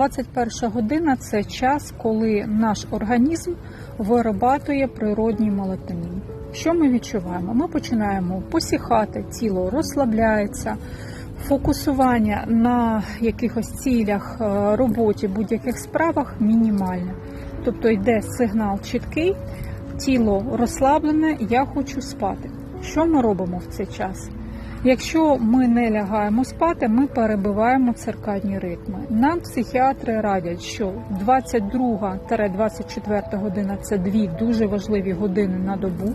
21 година це час, коли наш організм вирабатує природній мелатонін. Що ми відчуваємо? Ми починаємо посіхати, тіло розслабляється, фокусування на якихось цілях, е, роботі, будь-яких справах мінімальне. Тобто йде сигнал чіткий, тіло розслаблене, я хочу спати. Що ми робимо в цей час? Якщо ми не лягаємо спати, ми перебиваємо циркадні ритми. Нам психіатри радять, що 22-24 година це дві дуже важливі години на добу,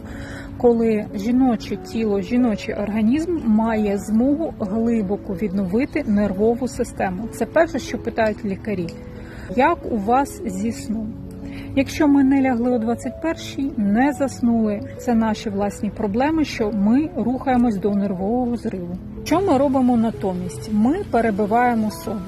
коли жіноче тіло, жіночий організм має змогу глибоко відновити нервову систему. Це перше, що питають лікарі. Як у вас зі сном? Якщо ми не лягли о 21-й, не заснули, це наші власні проблеми, що ми рухаємось до нервового зриву. Що ми робимо натомість? Ми перебиваємо сон.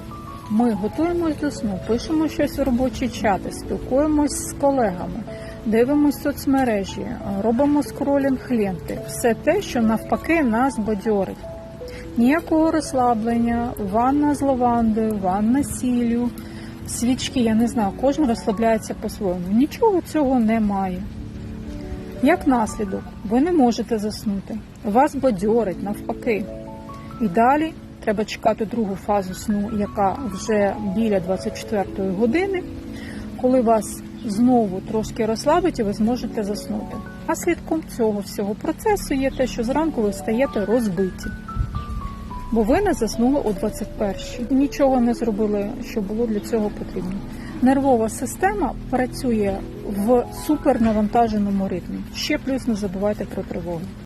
Ми готуємось до сну, пишемо щось в робочі чати, спілкуємось з колегами, дивимось соцмережі, робимо скролінг ленти. Все те, що навпаки нас бадьорить. Ніякого розслаблення, ванна з лавандою, ванна з сіллю, свічки, я не знаю, кожен розслабляється по-своєму. Нічого цього немає. Як наслідок, ви не можете заснути, вас бадьорить навпаки. І далі треба чекати другу фазу сну, яка вже біля 24 години, коли вас знову трошки розслабить і ви зможете заснути. Наслідком цього всього процесу є те, що зранку ви встаєте розбиті. Бо ви не заснули о 21-й. Нічого не зробили, що було для цього потрібно. Нервова система працює в супернавантаженому ритмі. Ще плюс не забувайте про тривогу.